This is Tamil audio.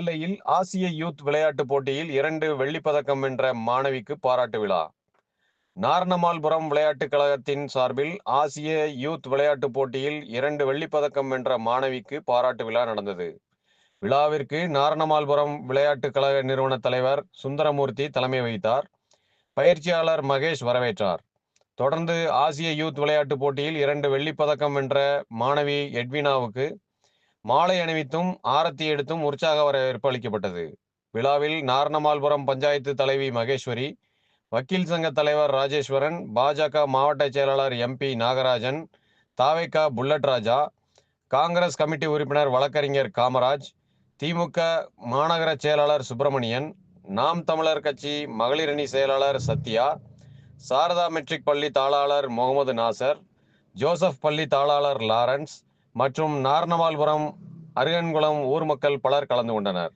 நெல்லையில் ஆசிய யூத் விளையாட்டுப் போட்டியில் இரண்டு வெள்ளிப்பதக்கம் வென்ற மாணவிக்கு பாராட்டு விழா. நாரணமால்புரம் விளையாட்டுக் கழகத்தின் சார்பில் ஆசிய யூத் விளையாட்டுப் போட்டியில் இரண்டு வெள்ளிப்பதக்கம் வென்ற மாணவிக்கு பாராட்டு விழா நடந்தது. விழாவிற்கு நாரணமால்புரம் விளையாட்டுக் கழக நிறுவன தலைவர் சுந்தரமூர்த்தி தலைமை வகித்தார். பயிற்சியாளர் மகேஷ் வரவேற்றார். தொடர்ந்து ஆசிய யூத் விளையாட்டுப் போட்டியில் இரண்டு வெள்ளிப்பதக்கம் வென்ற மாணவி எட்வினாவுக்கு மாலை அணிவித்தும் ஆரத்தி எடுத்தும் உற்சாக வரவேற்பு அளிக்கப்பட்டது. விழாவில் நாரணமால்புரம் பஞ்சாயத்து தலைவி மகேஸ்வரி வக்கீல் சங்க தலைவர் ராஜேஸ்வரன் பாஜக மாவட்ட செயலாளர் எம்பி நாகராஜன் தாவேக்கா புல்லட் ராஜா காங்கிரஸ் கமிட்டி உறுப்பினர் வழக்கறிஞர் காமராஜ் திமுக மாநகர செயலாளர் சுப்பிரமணியன் நாம் தமிழர் கட்சி மகளிரணி செயலாளர் சத்யா சாரதா மெட்ரிக் பள்ளி தாளாளர் முகமது நாசர் ஜோசப் பள்ளி தாளாளர் லாரன்ஸ் மற்றும் நாரணமால்புரம் அருகன்குளம் ஊர் மக்கள் பலர் கலந்து கொண்டனர்.